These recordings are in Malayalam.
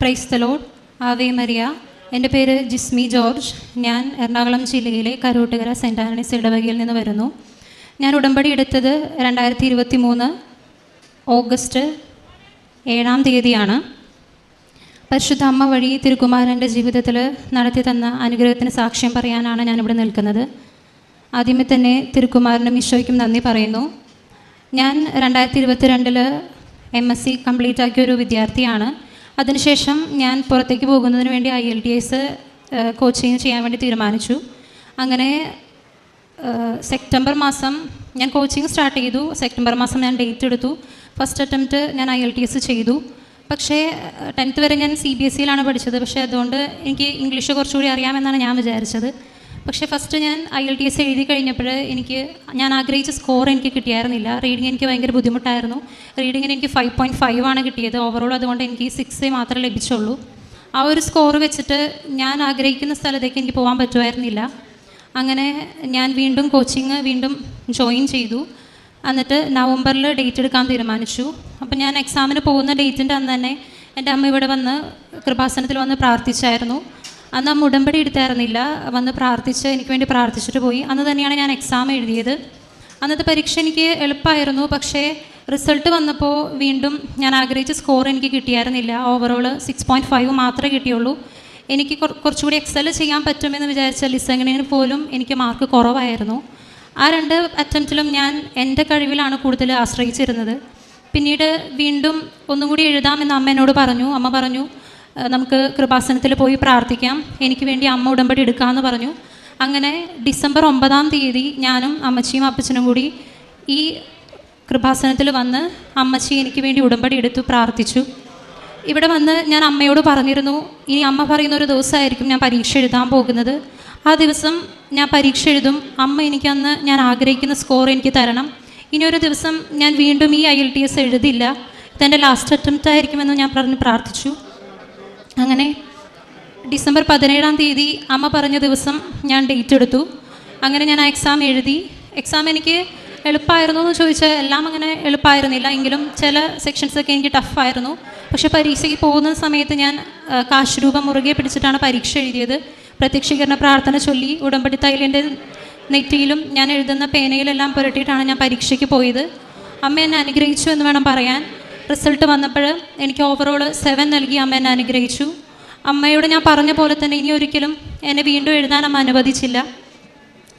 പ്രൈസ് തലോഡ് ആവേ മരിയ എന്റെ പേര് ജിസ്മി ജോർജ്. ഞാൻ എറണാകുളം ജില്ലയിലെ കരോട്ടുകര സെന്റ് ആൻഡ്രീസ് ഇടവകയിൽ നിന്ന് വരുന്നു. ഞാൻ ഉടമ്പടി എടുത്തത് രണ്ടായിരത്തി ഇരുപത്തി മൂന്ന് ഓഗസ്റ്റ് ഏഴാം തീയതിയാണ്. പരിശുദ്ധ അമ്മ വഴി തിരുക്കുമാരന്റെ ജീവിതത്തിൽ നടത്തി തന്ന അനുഗ്രഹത്തിന് സാക്ഷ്യം പറയാനാണ് ഞാനിവിടെ നിൽക്കുന്നത്. ആദ്യമേ തന്നെ തിരുക്കുമാരനും ഈശോയ്ക്കും നന്ദി പറയുന്നു. ഞാൻ രണ്ടായിരത്തി ഇരുപത്തി രണ്ടിൽ എം എസ് സി കംപ്ലീറ്റ് ആക്കിയ ഒരു വിദ്യാർത്ഥിയാണ്. അതിനുശേഷം ഞാൻ പുറത്തേക്ക് പോകുന്നതിന് വേണ്ടി I L T S coaching ചെയ്യാൻ വേണ്ടി തീരുമാനിച്ചു. അങ്ങനെ സെപ്റ്റംബർ മാസം ഞാൻ കോച്ചിങ് സ്റ്റാർട്ട് ചെയ്തു. സെപ്റ്റംബർ മാസം ഞാൻ ഡേറ്റ് എടുത്തു. ഫസ്റ്റ് അറ്റംപ്റ്റ് ഞാൻ ഐ എൽ ടി എസ് ചെയ്തു. പക്ഷേ ടെൻത്ത് വരെ ഞാൻ സി ബി എസ് സിയിലാണ് പഠിച്ചത്. പക്ഷേ അതുകൊണ്ട് എനിക്ക് ഇംഗ്ലീഷ് കുറച്ചുകൂടി അറിയാമെന്നാണ് ഞാൻ വിചാരിച്ചത്. പക്ഷേ ഫസ്റ്റ് ഞാൻ ഐ എൽ ടി എസ് എഴുതി കഴിഞ്ഞപ്പോൾ എനിക്ക് ഞാൻ ആഗ്രഹിച്ച സ്കോർ എനിക്ക് കിട്ടിയായിരുന്നില്ല. റീഡിങ് എനിക്ക് ഭയങ്കര ബുദ്ധിമുട്ടായിരുന്നു. റീഡിങ്ങിന് എനിക്ക് ഫൈവ് പോയിന്റ് ഫൈവ് ആണ് കിട്ടിയത്. ഓവറോൾ അതുകൊണ്ട് എനിക്ക് സിക്സ് മാത്രമേ ലഭിച്ചുള്ളൂ. ആ ഒരു സ്കോർ വെച്ചിട്ട് ഞാൻ ആഗ്രഹിക്കുന്ന സ്ഥലത്തേക്ക് എനിക്ക് പോകാൻ പറ്റുമായിരുന്നില്ല. അങ്ങനെ ഞാൻ വീണ്ടും കോച്ചിങ് വീണ്ടും ജോയിൻ ചെയ്തു. എന്നിട്ട് നവംബറിൽ ഡേറ്റ് എടുക്കാൻ തീരുമാനിച്ചു. അപ്പം ഞാൻ എക്സാമിന് പോകുന്ന ഡേറ്റിന്റെ അന്ന് തന്നെ എന്റെ അമ്മ ഇവിടെ വന്ന് കൃപാസനത്തിൽ വന്ന് പ്രാർത്ഥിച്ചായിരുന്നു. അന്ന് അമ്മ ഉടമ്പടി എടുത്തായിരുന്നില്ല. വന്ന് പ്രാർത്ഥിച്ച് എനിക്ക് വേണ്ടി പ്രാർത്ഥിച്ചിട്ട് പോയി. അന്ന് തന്നെയാണ് ഞാൻ എക്സാം എഴുതിയത്. അന്നത്തെ പരീക്ഷ എനിക്ക് എളുപ്പമായിരുന്നു. പക്ഷേ റിസൾട്ട് വന്നപ്പോൾ വീണ്ടും ഞാൻ ആഗ്രഹിച്ച സ്കോർ എനിക്ക് കിട്ടിയായിരുന്നില്ല. ഓവറോൾ സിക്സ് പോയിന്റ് ഫൈവ് മാത്രമേ കിട്ടിയുള്ളൂ. എനിക്ക് കുറ- കുറച്ചുകൂടി എക്സൽ ചെയ്യാൻ പറ്റുമെന്ന് വിചാരിച്ച ലിസണിന് പോലും എനിക്ക് മാർക്ക് കുറവായിരുന്നു. ആ രണ്ട് അറ്റംപ്റ്റിലും ഞാൻ എന്റെ കഴിവിലാണ് കൂടുതൽ ആശ്രയിച്ചിരുന്നത്. പിന്നീട് വീണ്ടും ഒന്നുകൂടി എഴുതാമെന്ന് അമ്മ എന്നോട് പറഞ്ഞു. അമ്മ പറഞ്ഞു "ഏഹ് നമുക്ക് കൃപാസനത്തിൽ പോയി പ്രാർത്ഥിക്കാം. എനിക്ക് വേണ്ടി അമ്മ ഉടമ്പടി എടുക്കാമെന്ന് പറഞ്ഞു. അങ്ങനെ ഡിസംബർ ഒമ്പതാം തീയതി ഞാനും അമ്മച്ചിയും അപ്പച്ചനും കൂടി ഈ കൃപാസനത്തിൽ വന്ന് അമ്മച്ചി എനിക്ക് വേണ്ടി ഉടമ്പടി എടുത്തു പ്രാർത്ഥിച്ചു. ഇവിടെ വന്ന് ഞാൻ അമ്മയോട് പറഞ്ഞിരുന്നു ഇനി അമ്മ പറയുന്ന ഒരു ദിവസമായിരിക്കും ഞാൻ പരീക്ഷ എഴുതാൻ പോകുന്നത്. ആ ദിവസം ഞാൻ പരീക്ഷ എഴുതും. അമ്മ എനിക്കന്ന് ഞാൻ ആഗ്രഹിക്കുന്ന സ്കോർ എനിക്ക് തരണം. ഇനി ഒരു ദിവസം ഞാൻ വീണ്ടും ഈ ഐ എൽ ടി എസ് എഴുതില്ല. ഇതെന്റെ ലാസ്റ്റ് അറ്റംപ്റ്റ് ആയിരിക്കുമെന്ന് ഞാൻ പറഞ്ഞ് പ്രാർത്ഥിച്ചു. അങ്ങനെ ഡിസംബർ പതിനേഴാം തീയതി അമ്മ പറഞ്ഞ ദിവസം ഞാൻ ഡേറ്റ് എടുത്തു. അങ്ങനെ ഞാൻ ആ എക്സാം എഴുതി. എക്സാം എനിക്ക് എളുപ്പമായിരുന്നു എന്ന് ചോദിച്ചാൽ എല്ലാം അങ്ങനെ എളുപ്പമായിരുന്നില്ല എങ്കിലും ചില സെക്ഷൻസൊക്കെ എനിക്ക് ടഫായിരുന്നു പക്ഷേ പരീക്ഷയ്ക്ക് പോകുന്ന സമയത്ത് ഞാൻ കാശ് രൂപം മുറുകെ പിടിച്ചിട്ടാണ് പരീക്ഷ എഴുതിയത്. പ്രത്യക്ഷീകരണ പ്രാർത്ഥന ചൊല്ലി ഉടമ്പടി തൈലിന്റെ നെറ്റിയിലും ഞാൻ എഴുതുന്ന പേനയിലെല്ലാം പുരട്ടിയിട്ടാണ് ഞാൻ പരീക്ഷയ്ക്ക് പോയത്. അമ്മ എന്നെ അനുഗ്രഹിച്ചു എന്ന് വേണം പറയാൻ. റിസൾട്ട് വന്നപ്പോൾ എനിക്ക് ഓവറോൾ സെവൻ നൽകി. അമ്മ എന്നെ അനുഗ്രഹിച്ചു. അമ്മയോട് ഞാൻ പറഞ്ഞ പോലെ തന്നെ ഇനി ഒരിക്കലും എന്നെ വീണ്ടും എഴുതാൻ അമ്മ അനുവദിച്ചില്ല.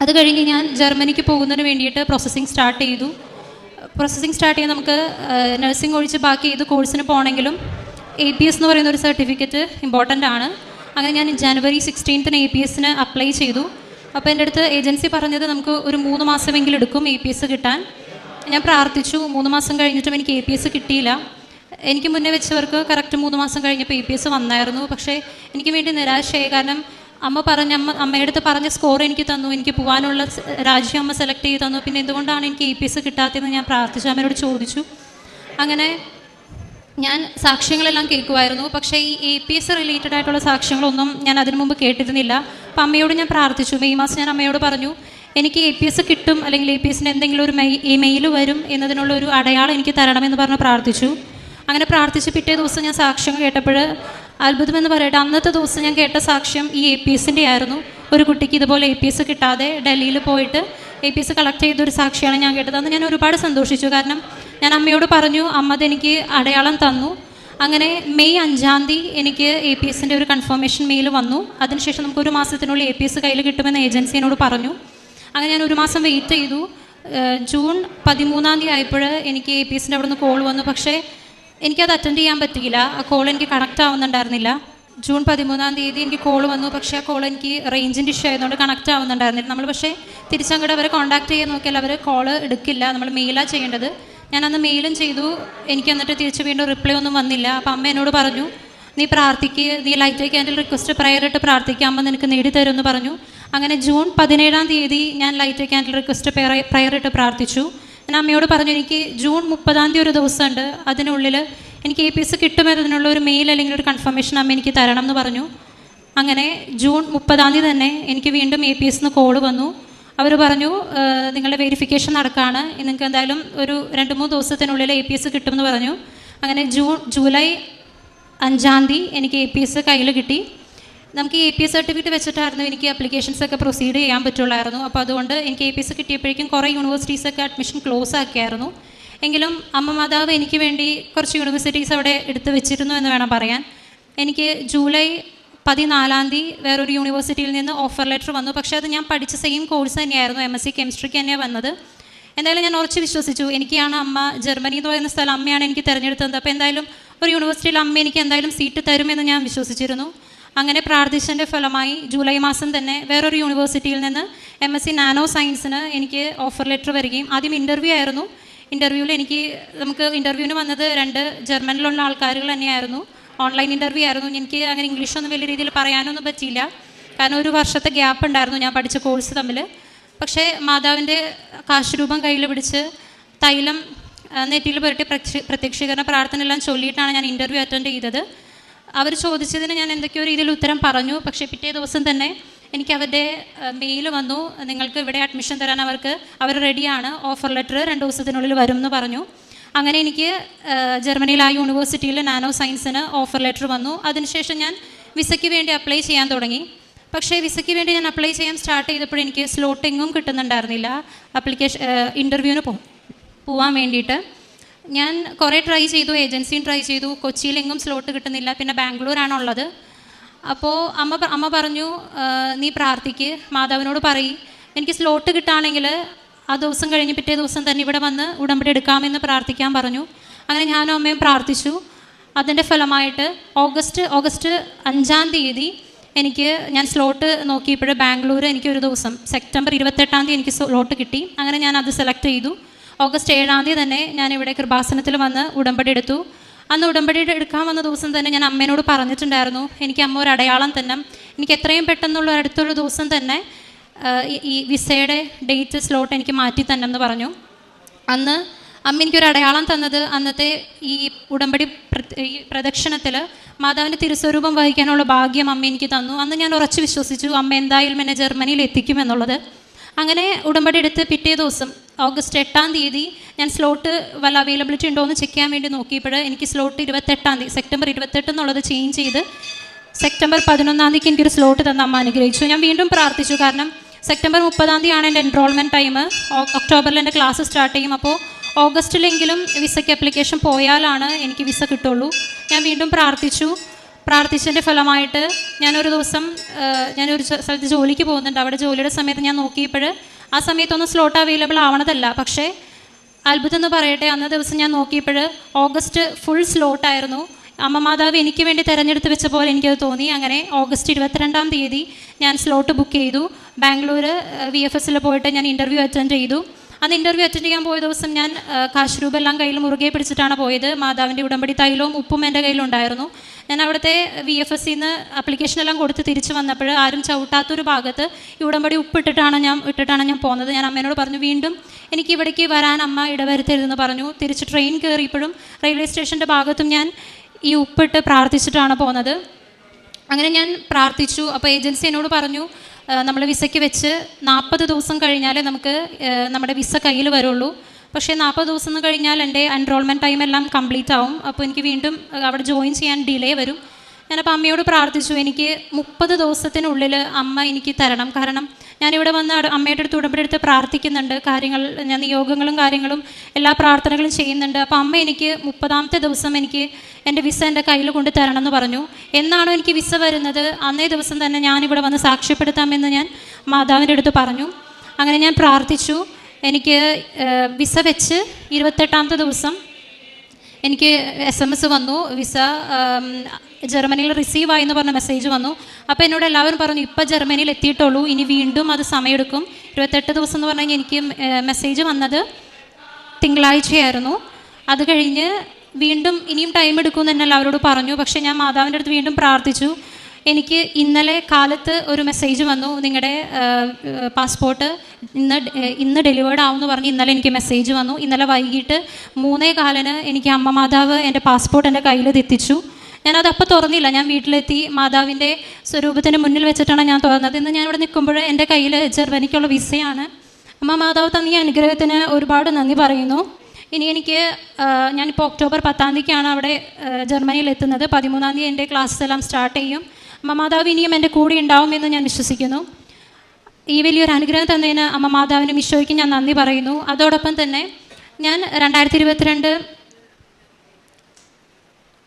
അത് കഴിഞ്ഞ് ഞാൻ ജർമ്മനിക്ക് പോകുന്നതിന് വേണ്ടിയിട്ട് പ്രോസസ്സിങ് സ്റ്റാർട്ട് ചെയ്തു. പ്രോസസ്സിങ് സ്റ്റാർട്ട് ചെയ്യാൻ നമുക്ക് നഴ്സിംഗ് ഒഴിച്ച് ബാക്കി ഏത് കോഴ്സിന് പോകണമെങ്കിലും എ പി എസ് എന്ന് പറയുന്ന ഒരു സർട്ടിഫിക്കറ്റ് ഇമ്പോർട്ടന്റ് ആണ്. അങ്ങനെ ഞാൻ ജനുവരി സിക്സ്റ്റീൻത്തിന് എ പി എസിന് അപ്ലൈ ചെയ്തു. അപ്പോൾ എന്റെ അടുത്ത് ഏജൻസി പറഞ്ഞത് നമുക്ക് ഒരു മൂന്ന് മാസമെങ്കിലും എടുക്കും എ പി എസ് കിട്ടാൻ. ഞാൻ പ്രാർത്ഥിച്ചു. മൂന്ന് മാസം കഴിഞ്ഞിട്ടും എനിക്ക് എ പി എസ് കിട്ടിയില്ല. എനിക്ക് മുന്നേ വെച്ചവർക്ക് കറക്റ്റ് മൂന്ന് മാസം കഴിഞ്ഞപ്പോൾ എ പി എസ് വന്നായിരുന്നു. പക്ഷേ എനിക്ക് വേണ്ടി നിരാശയായി. കാരണം അമ്മ പറഞ്ഞ അമ്മ അമ്മയുടെ അടുത്ത് പറഞ്ഞ സ്കോർ എനിക്ക് തന്നു. എനിക്ക് പോകാനുള്ള രാജ്യം അമ്മ സെലക്ട് ചെയ്ത് തന്നു. പിന്നെ എന്തുകൊണ്ടാണ് എനിക്ക് എ പി എസ് കിട്ടാത്തതെന്ന് ഞാൻ പ്രാർത്ഥിച്ചു. അമ്മയോട് ചോദിച്ചു. അങ്ങനെ ഞാൻ സാക്ഷ്യങ്ങളെല്ലാം കേൾക്കുമായിരുന്നു. പക്ഷേ ഈ എ പി എസ് റിലേറ്റഡ് ആയിട്ടുള്ള സാക്ഷ്യങ്ങളൊന്നും ഞാൻ അതിനു മുമ്പ് കേട്ടിരുന്നില്ല. അപ്പം അമ്മയോട് ഞാൻ പ്രാർത്ഥിച്ചു. മെയ് മാസം ഞാൻ അമ്മയോട് പറഞ്ഞു എനിക്ക് എ പി എസ് കിട്ടും അല്ലെങ്കിൽ എ പി എസിന് എന്തെങ്കിലും ഒരു ഇമെയിൽ വരും എന്നതിനുള്ള ഒരു അടയാളം എനിക്ക് തരണമെന്ന് പറഞ്ഞ് പ്രാർത്ഥിച്ചു. അങ്ങനെ പ്രാർത്ഥിച്ച് പിറ്റേ ദിവസം ഞാൻ സാക്ഷ്യം കേട്ടപ്പോൾ അത്ഭുതമെന്ന് പറയട്ടെ അന്നത്തെ ദിവസം ഞാൻ കേട്ട സാക്ഷ്യം ഈ എ പി എസിന്റെ ആയിരുന്നു. ഒരു കുട്ടിക്ക് ഇതുപോലെ എ പി എസ് കിട്ടാതെ ഡൽഹിയിൽ പോയിട്ട് എ പി എസ് കളക്ട് ചെയ്തൊരു സാക്ഷിയാണ് ഞാൻ കേട്ടത്. അന്ന് ഞാൻ ഒരുപാട് സന്തോഷിച്ചു. കാരണം ഞാൻ അമ്മയോട് പറഞ്ഞു അമ്മ അതെനിക്ക് അടയാളം തന്നു. അങ്ങനെ മെയ് അഞ്ചാം തീയതി എനിക്ക് എ പി എസിന്റെ ഒരു കൺഫർമേഷൻ മെയിൽ വന്നു. അതിനുശേഷം നമുക്ക് ഒരു മാസത്തിനുള്ളിൽ എ പി എസ് കയ്യിൽ കിട്ടുമെന്ന് ഏജൻസി എന്നോട് പറഞ്ഞു. അങ്ങനെ ഞാൻ ഒരു മാസം വെയിറ്റ് ചെയ്തു. ജൂൺ പതിമൂന്നാം തീയതി ആയപ്പോൾ എനിക്ക് എ പി എസിന്റെ അവിടെ നിന്ന് കോൾ വന്നു. പക്ഷേ എനിക്കത് അറ്റൻഡ് ചെയ്യാൻ പറ്റിയില്ല. ആ കോൾ എനിക്ക് കണക്റ്റ് ആവുന്നുണ്ടായിരുന്നില്ല. ജൂൺ പതിമൂന്നാം തീയതി എനിക്ക് കോൾ വന്നു. പക്ഷേ ആ കോൾ എനിക്ക് റേഞ്ചിന്റെ ഇഷ്യൂ ആയതുകൊണ്ട് കണക്റ്റ് ആവുന്നുണ്ടായിരുന്നില്ല. നമ്മൾ പക്ഷേ തിരിച്ചങ്ങോട്ട് അവരെ കോൺടാക്ട് ചെയ്യാൻ നോക്കിയാൽ അവർ കോൾ എടുക്കില്ല. നമ്മൾ മെയിലാണ് ചെയ്യേണ്ടത്. ഞാൻ അന്ന് മെയിലും ചെയ്തു. എനിക്ക് എന്നിട്ട് തിരിച്ച് വീണ്ടും റിപ്ലൈ ഒന്നും വന്നില്ല. അപ്പം അമ്മ എന്നോട് പറഞ്ഞു നീ പ്രാർത്ഥിക്കുക നീ ലൈറ്റ് ക്യാൻഡിൽ റിക്വസ്റ്റ് പ്രയർ ഇട്ട് പ്രാർത്ഥിക്കാമെന്ന് നിനക്ക് നേടിത്തരുമെന്ന് പറഞ്ഞു. അങ്ങനെ ജൂൺ പതിനേഴാം തീയതി ഞാൻ ലൈറ്റ് ക്യാൻഡിൽ റിക്വസ്റ്റ് പ്രയർ ഇട്ട് പ്രാർത്ഥിച്ചു. ഞാൻ അമ്മയോട് പറഞ്ഞു എനിക്ക് ജൂൺ മുപ്പതാം തീയതി ഒരു ദിവസമുണ്ട്. അതിനുള്ളിൽ എനിക്ക് എ പി എസ് കിട്ടുമെന്നതിനുള്ള ഒരു മെയിൽ അല്ലെങ്കിൽ ഒരു കൺഫർമേഷൻ അമ്മ എനിക്ക് തരണം എന്ന് പറഞ്ഞു. അങ്ങനെ ജൂൺ മുപ്പതാം തീയതി തന്നെ എനിക്ക് വീണ്ടും എ പി എസ് നിന്ന് കോൾ വന്നു. അവർ പറഞ്ഞു നിങ്ങളുടെ വെരിഫിക്കേഷൻ നടക്കുകയാണ് നിങ്ങൾക്ക് എന്തായാലും ഒരു രണ്ട് മൂന്ന് ദിവസത്തിനുള്ളിൽ എ പി എസ് കിട്ടുമെന്ന് പറഞ്ഞു. അങ്ങനെ ജൂൺ ജൂലൈ അഞ്ചാം തീയതി എനിക്ക് എ പി എസ് കയ്യിൽ കിട്ടി. നമുക്ക് എ പി സർട്ടിഫിക്കറ്റ് വെച്ചിട്ടായിരുന്നു എനിക്ക് അപ്ലിക്കേഷൻസ് ഒക്കെ പ്രൊസീഡ് ചെയ്യാൻ പറ്റുള്ളായിരുന്നു. അപ്പോൾ അതുകൊണ്ട് എനിക്ക് എ പി എസ് കിട്ടിയപ്പോഴേക്കും കുറേ യൂണിവേഴ്സിറ്റീസൊക്കെ അഡ്മിഷൻ ക്ലോസ് ആക്കിയായിരുന്നു. എങ്കിലും അമ്മ മാതാവ് എനിക്ക് വേണ്ടി കുറച്ച് യൂണിവേഴ്സിറ്റീസ് അവിടെ എടുത്തു വെച്ചിരുന്നു എന്ന് വേണം പറയാൻ. എനിക്ക് ജൂലൈ പതിനാലാം തീയതി വേറൊരു യൂണിവേഴ്സിറ്റിയിൽ നിന്ന് ഓഫർ ലെറ്റർ വന്നു. പക്ഷേ അത് ഞാൻ പഠിച്ച സെയിം കോഴ്സ് തന്നെയായിരുന്നു. എം എസ് സി കെമിസ്ട്രിക്ക് തന്നെയാണ് വന്നത്. എന്തായാലും ഞാൻ ഉറച്ച് വിശ്വസിച്ചു. എനിക്കാണ് അമ്മ ജർമ്മനി എന്ന് പറയുന്ന സ്ഥലം അമ്മയാണ് എനിക്ക് തിരഞ്ഞെടുത്തത്. അപ്പോൾ എന്തായാലും ഒരു യൂണിവേഴ്സിറ്റിയിൽ അമ്മ എനിക്ക് എന്തായാലും സീറ്റ് തരുമെന്ന് ഞാൻ വിശ്വസിച്ചിരുന്നു. അങ്ങനെ പ്രാർത്ഥിച്ചതിന്റെ ഫലമായി ജൂലൈ മാസം തന്നെ വേറൊരു യൂണിവേഴ്സിറ്റിയിൽ നിന്ന് എം എസ് സി നാനോ സയൻസിന് എനിക്ക് ഓഫർ ലെറ്റർ വരികയും ആദ്യം ഇന്റർവ്യൂ ആയിരുന്നു. ഇന്റർവ്യൂവിൽ എനിക്ക് നമുക്ക് ഇന്റർവ്യൂവിന് വന്നത് രണ്ട് ജർമ്മനിലുള്ള ആൾക്കാരുകൾ തന്നെയായിരുന്നു. ഓൺലൈൻ ഇന്റർവ്യൂ ആയിരുന്നു. എനിക്ക് അങ്ങനെ ഇംഗ്ലീഷൊന്നും വലിയ രീതിയിൽ പറയാനൊന്നും പറ്റിയില്ല. കാരണം ഒരു വർഷത്തെ ഗ്യാപ്പ് ഉണ്ടായിരുന്നു ഞാൻ പഠിച്ച കോഴ്സ് തമ്മിൽ പക്ഷേ മാതാവിന്റെ കാശുരൂപം കയ്യിൽ പിടിച്ച് തൈലം നെറ്റിയിൽ പുരട്ടി പ്രത്യക്ഷ പ്രത്യക്ഷീകരണ പ്രാർത്ഥന എല്ലാം ചൊല്ലിയിട്ടാണ് ഞാൻ ഇന്റർവ്യൂ അറ്റൻഡ് ചെയ്തത്. അവർ ചോദിച്ചതിന് ഞാൻ എന്തൊക്കെയോ രീതിയിൽ ഉത്തരം പറഞ്ഞു. പക്ഷേ പിറ്റേ ദിവസം തന്നെ എനിക്ക് അവരുടെ മെയിൽ വന്നു. നിങ്ങൾക്ക് ഇവിടെ അഡ്മിഷൻ തരാൻ അവർക്ക് അവർ റെഡിയാണ് ഓഫർ ലെറ്റർ രണ്ട് ദിവസത്തിനുള്ളിൽ വരും എന്ന് പറഞ്ഞു. അങ്ങനെ എനിക്ക് ജർമ്മനിയിലെ ആ യൂണിവേഴ്സിറ്റിയിൽ നാനോ സയൻസിന് ഓഫർ ലെറ്റർ വന്നു. അതിനുശേഷം ഞാൻ വിസയ്ക്ക് വേണ്ടി അപ്ലൈ ചെയ്യാൻ തുടങ്ങി. പക്ഷേ വിസയ്ക്ക് വേണ്ടി ഞാൻ അപ്ലൈ ചെയ്യാൻ സ്റ്റാർട്ട് ചെയ്തപ്പോൾ എനിക്ക് സ്ലോട്ടിങ്ങും കിട്ടുന്നുണ്ടായിരുന്നില്ല. അപ്ലിക്കേഷൻ ഇന്റർവ്യൂവിന് പോവാൻ വേണ്ടിയിട്ട്. ഞാൻ കുറേ ട്രൈ ചെയ്തു ഏജൻസിയും ട്രൈ ചെയ്തു. കൊച്ചിയിലെങ്ങും സ്ലോട്ട് കിട്ടുന്നില്ല. പിന്നെ ബാംഗ്ലൂരാണുള്ളത്. അപ്പോൾ അമ്മ അമ്മ പറഞ്ഞു നീ പ്രാർത്ഥിക്ക്. മാതാവിനോട് പറയും. എനിക്ക് സ്ലോട്ട് കിട്ടുകയാണെങ്കിൽ ആ ദിവസം കഴിഞ്ഞ് പിറ്റേ ദിവസം തന്നെ ഇവിടെ വന്ന് ഉടമ്പടി എടുക്കാമെന്ന് പ്രാർത്ഥിക്കാൻ പറഞ്ഞു. അങ്ങനെ ഞാനും അമ്മയും പ്രാർത്ഥിച്ചു. അതിന്റെ ഫലമായിട്ട് ഓഗസ്റ്റ് ഓഗസ്റ്റ് അഞ്ചാം തീയതി എനിക്ക് ഞാൻ സ്ലോട്ട് നോക്കിയപ്പോൾ ബാംഗ്ലൂർ എനിക്ക് ഒരു ദിവസം സെപ്റ്റംബർ ഇരുപത്തെട്ടാം തീയതി എനിക്ക് സ്ലോട്ട് കിട്ടി. അങ്ങനെ ഞാൻ അത് സെലക്ട് ചെയ്തു. ഓഗസ്റ്റ് ഏഴാം തീയതി തന്നെ ഞാൻ ഇവിടെ കൃപാസനത്തിൽ വന്ന് ഉടമ്പടി എടുത്തു. അന്ന് ഉടമ്പടി എടുക്കാൻ വന്ന ദിവസം തന്നെ ഞാൻ അമ്മേനോട് പറഞ്ഞിട്ടുണ്ടായിരുന്നു എനിക്ക് അമ്മ ഒരു അടയാളം തന്നെ എനിക്ക് എത്രയും പെട്ടെന്നുള്ള അടുത്തുള്ള ദിവസം തന്നെ ഈ- വിസയുടെ ഡേറ്റ് സ്ലോട്ട് എനിക്ക് മാറ്റി തന്നെ എന്ന് പറഞ്ഞു. അന്ന് അമ്മ എനിക്കൊരു അടയാളം തന്നത് അന്നത്തെ ഈ ഉടമ്പടി ഈ പ്രദക്ഷിണത്തിൽ മാതാവിന്റെ തിരുസ്വരൂപം വഹിക്കാനുള്ള ഭാഗ്യം അമ്മ എനിക്ക് തന്നു. അന്ന് ഞാൻ ഉറച്ചു വിശ്വസിച്ചു അമ്മ എന്തായാലും എന്നെ ജർമ്മനിയിൽ എത്തിക്കുമെന്നുള്ളത്. അങ്ങനെ ഉടമ്പടി എടുത്ത് പിറ്റേ ദിവസം ഓഗസ്റ്റ് എട്ടാം തീയതി ഞാൻ സ്ലോട്ട് വല്ല അവൈലബിലിറ്റി ഉണ്ടോ എന്ന് ചെക്ക് ചെയ്യാൻ വേണ്ടി നോക്കിയപ്പോൾ എനിക്ക് സ്ലോട്ട് ഇരുപത്തെട്ടാം തീയതി സെപ്റ്റംബർ ഇരുപത്തെട്ട് എന്നുള്ളത് ചേഞ്ച് ചെയ്ത് സെപ്റ്റംബർ പതിനൊന്നാം തീയതിക്ക് എനിക്കൊരു സ്ലോട്ട് തന്ന അമ്മ അനുഗ്രഹിച്ചു. ഞാൻ വീണ്ടും പ്രാർത്ഥിച്ചു. കാരണം സെപ്റ്റംബർ മുപ്പതാം തീയതിയാണ് എന്റെ എൻറോൾമെന്റ് ടൈം ഒക്ടോബറിൽ എന്റെ ക്ലാസ് സ്റ്റാർട്ട് ചെയ്യും. അപ്പോൾ ഓഗസ്റ്റിലെങ്കിലും വിസയ്ക്ക് അപ്ലിക്കേഷൻ പോയാലാണ് എനിക്ക് വിസ കിട്ടുള്ളൂ. ഞാൻ വീണ്ടും പ്രാർത്ഥിച്ചു. പ്രാർത്ഥിച്ചതിന്റെ ഫലമായിട്ട് ഞാനൊരു ദിവസം ഞാനൊരു സ്ഥലത്ത് ജോലിക്ക് പോകുന്നുണ്ട്. അവിടെ ജോലിയുടെ സമയത്ത് ഞാൻ നോക്കിയപ്പോൾ ആ സമയത്തൊന്നും സ്ലോട്ട് അവൈലബിൾ ആവണതല്ല. പക്ഷേ അത്ഭുതം എന്ന് പറയട്ടെ അന്ന ദിവസം ഞാൻ നോക്കിയപ്പോൾ ഓഗസ്റ്റ് ഫുൾ സ്ലോട്ടായിരുന്നു അമ്മ മാതാവ് എനിക്ക് വേണ്ടി തിരഞ്ഞെടുത്ത് വെച്ച പോലെ എനിക്കത് തോന്നി. അങ്ങനെ ഓഗസ്റ്റ് ഇരുപത്തിരണ്ടാം തീയതി ഞാൻ സ്ലോട്ട് ബുക്ക് ചെയ്തു. ബാംഗ്ലൂർ വി എഫ് എസിൽ പോയിട്ട് ഞാൻ ഇന്റർവ്യൂ അറ്റൻഡ് ചെയ്തു. അന്ന് ഇന്റർവ്യൂ അറ്റൻഡ് ചെയ്യാൻ പോയ ദിവസം ഞാൻ കാശ്രൂപെല്ലാം കയ്യിൽ മുറുകെ പിടിച്ചിട്ടാണ് പോയത്. മാതാവിന്റെ ഉടമ്പടി തൈലവും ഉപ്പും എന്റെ കയ്യിലുണ്ടായിരുന്നു. ഞാൻ അവിടുത്തെ വി എഫ് എസ് സിന്ന് അപ്ലിക്കേഷൻ എല്ലാം കൊടുത്ത് തിരിച്ചു വന്നപ്പോൾ ആരും ചവിട്ടാത്തൊരു ഭാഗത്ത് ഈ ഉടമ്പടി ഉപ്പിട്ടിട്ടാണ് ഞാൻ ഇട്ടിട്ടാണ് ഞാൻ പോകുന്നത് ഞാൻ അമ്മേനോട് പറഞ്ഞു വീണ്ടും എനിക്ക് ഇവിടേക്ക് വരാൻ അമ്മ ഇടവരുത്തരുതെന്ന് പറഞ്ഞു. തിരിച്ച് ട്രെയിൻ കയറിയപ്പോഴും റെയിൽവേ സ്റ്റേഷന്റെ ഭാഗത്തും ഞാൻ ഈ ഉപ്പിട്ട് പ്രാർത്ഥിച്ചിട്ടാണ് പോകുന്നത് അങ്ങനെ ഞാൻ പ്രാർത്ഥിച്ചു. അപ്പോൾ ഏജൻസി എന്നോട് പറഞ്ഞു നമ്മൾ വിസയ്ക്ക് വെച്ച് നാൽപ്പത് ദിവസം കഴിഞ്ഞാലേ നമുക്ക് നമ്മുടെ വിസ കയ്യിൽ വരുള്ളൂ. പക്ഷേ നാൽപ്പത് ദിവസം കഴിഞ്ഞാൽ എന്റെ എൻറോൾമെന്റ് ടൈം എല്ലാം കംപ്ലീറ്റ് ആവും. അപ്പോൾ എനിക്ക് വീണ്ടും അവിടെ ജോയിൻ ചെയ്യാൻ ഡിലേ വരും. ഞാനപ്പോൾ അമ്മയോട് പ്രാർത്ഥിച്ചു എനിക്ക് മുപ്പത് ദിവസത്തിനുള്ളിൽ അമ്മ എനിക്ക് തരണം. കാരണം ഞാനിവിടെ വന്ന് അമ്മയുടെ അടുത്ത് ഉടമ്പടി എടുത്ത് പ്രാർത്ഥിക്കുന്നുണ്ട്. കാര്യങ്ങൾ ഞാൻ നിയോഗങ്ങളും കാര്യങ്ങളും എല്ലാ പ്രാർത്ഥനകളും ചെയ്യുന്നുണ്ട്. അപ്പോൾ അമ്മ എനിക്ക് മുപ്പതാമത്തെ ദിവസം എനിക്ക് എന്റെ വിസ എന്റെ കയ്യിൽ കൊണ്ട് തരണം എന്ന് പറഞ്ഞു. എന്നാണോ എനിക്ക് വിസ വരുന്നത്? അന്നേ ദിവസം തന്നെ ഞാനിവിടെ വന്ന് സാക്ഷ്യപ്പെടുത്താമെന്ന് ഞാൻ മാതാവിന്റെ അടുത്ത് പറഞ്ഞു. അങ്ങനെ ഞാൻ പ്രാർത്ഥിച്ചു. എനിക്ക് വിസ വെച്ച് ഇരുപത്തെട്ടാമത്തെ ദിവസം എനിക്ക് എസ് എം എസ് വന്നു വിസ ജർമ്മനിയിൽ റിസീവ് ആയി എന്ന് പറഞ്ഞ മെസ്സേജ് വന്നു. അപ്പോൾ എന്നോട് എല്ലാവരും പറഞ്ഞു ഇപ്പം ജർമ്മനിയിൽ എത്തിയിട്ടുള്ളൂ ഇനി വീണ്ടും അത് സമയമെടുക്കും. ഇരുപത്തെട്ട് ദിവസം എന്ന് പറഞ്ഞു എനിക്ക് മെസ്സേജ് വന്നത് തിങ്കളാഴ്ചയായിരുന്നു. അത് കഴിഞ്ഞ് വീണ്ടും ഇനിയും ടൈം എടുക്കുമെന്ന് തന്നെ എല്ലാവരോട് പറഞ്ഞു. പക്ഷേ ഞാൻ മാതാവിന്റെ അടുത്ത് വീണ്ടും പ്രാർത്ഥിച്ചു. എനിക്ക് ഇന്നലെ കാലത്ത് ഒരു മെസ്സേജ് വന്നു. നിങ്ങളുടെ പാസ്പോർട്ട് ഇന്ന് ഇന്ന് ഡെലിവേർഡ് ആവുമെന്ന് പറഞ്ഞ് ഇന്നലെ എനിക്ക് മെസ്സേജ് വന്നു. ഇന്നലെ വൈകിട്ട് മൂന്നേ കാലിന് എനിക്ക് അമ്മ മാതാവ് എന്റെ പാസ്പോർട്ട് എന്റെ കയ്യിൽ എത്തിച്ചു ഞാനത് അപ്പോൾ തുറന്നില്ല. ഞാൻ വീട്ടിലെത്തി മാതാവിന്റെ സ്വരൂപത്തിന് മുന്നിൽ വെച്ചിട്ടാണ് ഞാൻ തുറന്നത്. ഇന്ന് ഞാൻ നിൽക്കുമ്പോൾ എന്റെ കയ്യിൽ ജർമ്മനിക്കുള്ള വിസയാണ്. അമ്മ മാതാവ് തന്ന ഈ അനുഗ്രഹത്തിന് ഒരുപാട് നന്ദി പറയുന്നു. ഇനി എനിക്ക് ഞാനിപ്പോൾ ഒക്ടോബർ പത്താം തീയതിക്കാണ് അവിടെ ജർമ്മനിയിൽ എത്തുന്നത്. പതിമൂന്നാം തീയതി എന്റെ ക്ലാസ്സെല്ലാം സ്റ്റാർട്ട് ചെയ്യും. അമ്മ മാതാവ് ഇനിയും എന്റെ കൂടെ ഉണ്ടാവുമെന്ന് ഞാൻ വിശ്വസിക്കുന്നു. ഈ വലിയൊരു അനുഗ്രഹം തന്നതിന് അമ്മ മാതാവിനും ഈശോയ്ക്ക് ഞാൻ നന്ദി പറയുന്നു. അതോടൊപ്പം തന്നെ ഞാൻ രണ്ടായിരത്തി ഇരുപത്തിരണ്ട്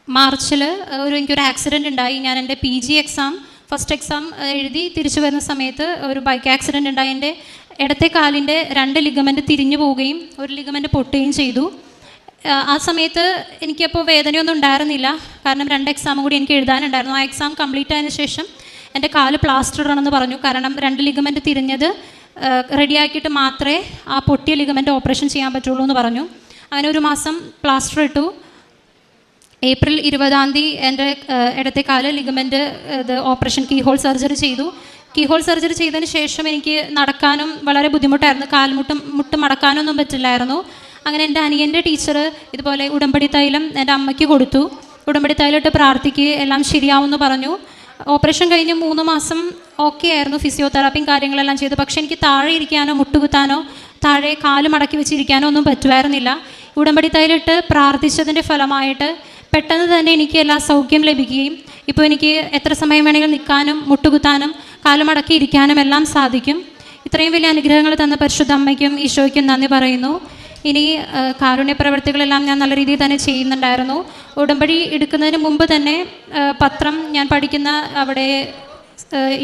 മാർച്ചിൽ ഒരു എനിക്കൊരു ആക്സിഡന്റ് ഉണ്ടായി. ഞാൻ എന്റെ P G exam first exam എഴുതി തിരിച്ചു വരുന്ന സമയത്ത് ഒരു ബൈക്ക് ആക്സിഡന്റ് ഉണ്ടായി. എന്റെ ഇടത്തെ കാലിന്റെ രണ്ട് ലിഗമെന്റ് തിരിഞ്ഞു പോവുകയും ഒരു ലിഗമെന്റ് പൊട്ടുകയും ചെയ്തു. ആ, സമയത്ത് എനിക്കപ്പോൾ വേദനയൊന്നും ഉണ്ടായിരുന്നില്ല. കാരണം രണ്ട് എക്സാം കൂടി എനിക്ക് എഴുതാനുണ്ടായിരുന്നു. ആ എക്സാം കംപ്ലീറ്റ് ആയതിനു ശേഷം എന്റെ കാൽ പ്ലാസ്റ്റർ ഇടണമെന്ന് പറഞ്ഞു. കാരണം രണ്ട് ലിഗമെന്റ് തിരിഞ്ഞത് റെഡിയാക്കിയിട്ട് മാത്രമേ ആ പൊട്ടിയ ലിഗമെന്റ് ഓപ്പറേഷൻ ചെയ്യാൻ പറ്റുള്ളൂ എന്ന് പറഞ്ഞു. അങ്ങനെ ഒരു മാസം പ്ലാസ്റ്റർ ഇട്ടു. ഏപ്രിൽ ഇരുപതാം തീയതി എന്റെ ഇടത്തെ കാൽ ലിഗമെന്റ് ഇത് ഓപ്പറേഷൻ കീ ഹോൾ സർജറി ചെയ്തു. കീ ഹോൾ സർജറി ചെയ്തതിന് ശേഷം എനിക്ക് നടക്കാനും വളരെ ബുദ്ധിമുട്ടായിരുന്നു. കാൽമുട്ടും മുട്ട് മടക്കാനൊന്നും പറ്റില്ലായിരുന്നു. അങ്ങനെ എന്റെ അനിയന്റെ ടീച്ചർ ഇതുപോലെ ഉടമ്പടി തൈലം എന്റെ അമ്മയ്ക്ക് കൊടുത്തു. ഉടമ്പടി തൈലിട്ട് പ്രാർത്ഥിക്കുക എല്ലാം ശരിയാവുമെന്ന് പറഞ്ഞു. ഓപ്പറേഷൻ കഴിഞ്ഞ് മൂന്ന് മാസം ഓക്കെ ആയിരുന്നു ഫിസിയോതെറാപ്പിയും കാര്യങ്ങളെല്ലാം ചെയ്തു. പക്ഷേ എനിക്ക് താഴെ ഇരിക്കാനോ മുട്ടുകുത്താനോ താഴെ കാൽ മടക്കി വെച്ചിരിക്കാനോ ഒന്നും പറ്റുമായിരുന്നില്ല. ഉടമ്പടി തൈലിട്ട് പ്രാർത്ഥിച്ചതിന്റെ ഫലമായിട്ട് പെട്ടെന്ന് തന്നെ എനിക്ക് എല്ലാ സൗഖ്യം ലഭിക്കുകയും ഇപ്പോൾ എനിക്ക് എത്ര സമയം വേണമെങ്കിലും നിൽക്കാനും മുട്ടുകുത്താനും കാലുമടക്കി ഇരിക്കാനും എല്ലാം സാധിക്കും. ഇത്രയും വലിയ അനുഗ്രഹങ്ങൾ തന്ന പരിശുദ്ധ അമ്മയ്ക്കും ഈശോയ്ക്കും നന്ദി പറയുന്നു. ഇനി കാരുണ്യ പ്രവർത്തികളെല്ലാം ഞാൻ നല്ല രീതിയിൽ തന്നെ ചെയ്യുന്നുണ്ടായിരുന്നു. ഉടമ്പടി എടുക്കുന്നതിന് മുമ്പ് തന്നെ പത്രം ഞാൻ പഠിക്കുന്ന അവിടെ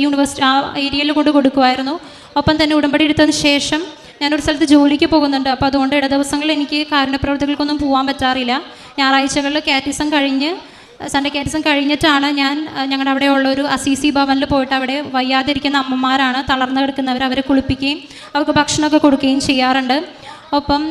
യൂണിവേഴ്സിറ്റി ആ ഏരിയയിൽ കൊണ്ട് കൊടുക്കുമായിരുന്നു. ഒപ്പം തന്നെ ഉടമ്പടി എടുത്തതിന് ശേഷം ഞാനൊരു സ്ഥലത്ത് ജോലിക്ക് പോകുന്നുണ്ട്. അപ്പോൾ അതുകൊണ്ട് ഇട ദിവസങ്ങളിൽ എനിക്ക് കാരുണ്യ പ്രവർത്തികൾക്കൊന്നും പോകാൻ പറ്റാറില്ല. ഞായറാഴ്ചകളിൽ കാറ്റിസം കഴിഞ്ഞ് സൺഡേ കാറ്റിസം കഴിഞ്ഞിട്ടാണ് ഞാൻ ഞങ്ങളുടെ അവിടെ ഉള്ള ഒരു അസീസി ഭവനിൽ പോയിട്ട് അവിടെ വയ്യാതിരിക്കുന്ന അമ്മമാരാണ് തളർന്നു കിടക്കുന്നവർ അവരെ കുളിപ്പിക്കുകയും അവർക്ക് ഭക്ഷണമൊക്കെ കൊടുക്കുകയും ചെയ്യാറുണ്ട്. ഒപ്പം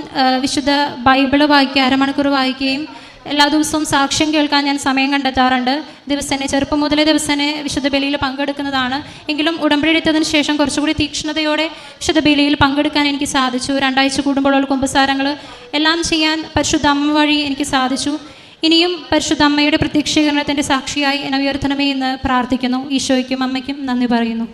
വിശുദ്ധ ബൈബിൾ വായിക്കുക അരമണിക്കൂർ വായിക്കുകയും എല്ലാ ദിവസവും സാക്ഷ്യം കേൾക്കാൻ ഞാൻ സമയം കണ്ടെത്താറുണ്ട്. ദിവസേന ചെറുപ്പം മുതലേ ദിവസേന വിശുദ്ധ ബലിയിൽ പങ്കെടുക്കുന്നതാണ്. എങ്കിലും ഉടമ്പടി എടുത്തതിന് ശേഷം കുറച്ചുകൂടി തീക്ഷ്ണതയോടെ വിശുദ്ധ ബലിയിൽ പങ്കെടുക്കാൻ എനിക്ക് സാധിച്ചു. രണ്ടാഴ്ച കൂടുമ്പോഴുള്ള കുമ്പസാരങ്ങൾ എല്ലാം ചെയ്യാൻ പരിശുദ്ധ അമ്മ വഴി എനിക്ക് സാധിച്ചു. ഇനിയും പരിശുദ്ധ അമ്മയുടെ പ്രത്യക്ഷീകരണത്തിന്റെ സാക്ഷിയായി എന്നെ ഉയർത്തണമേ എന്ന് പ്രാർത്ഥിക്കുന്നു. ഈശോയ്ക്കും അമ്മയ്ക്കും നന്ദി പറയുന്നു.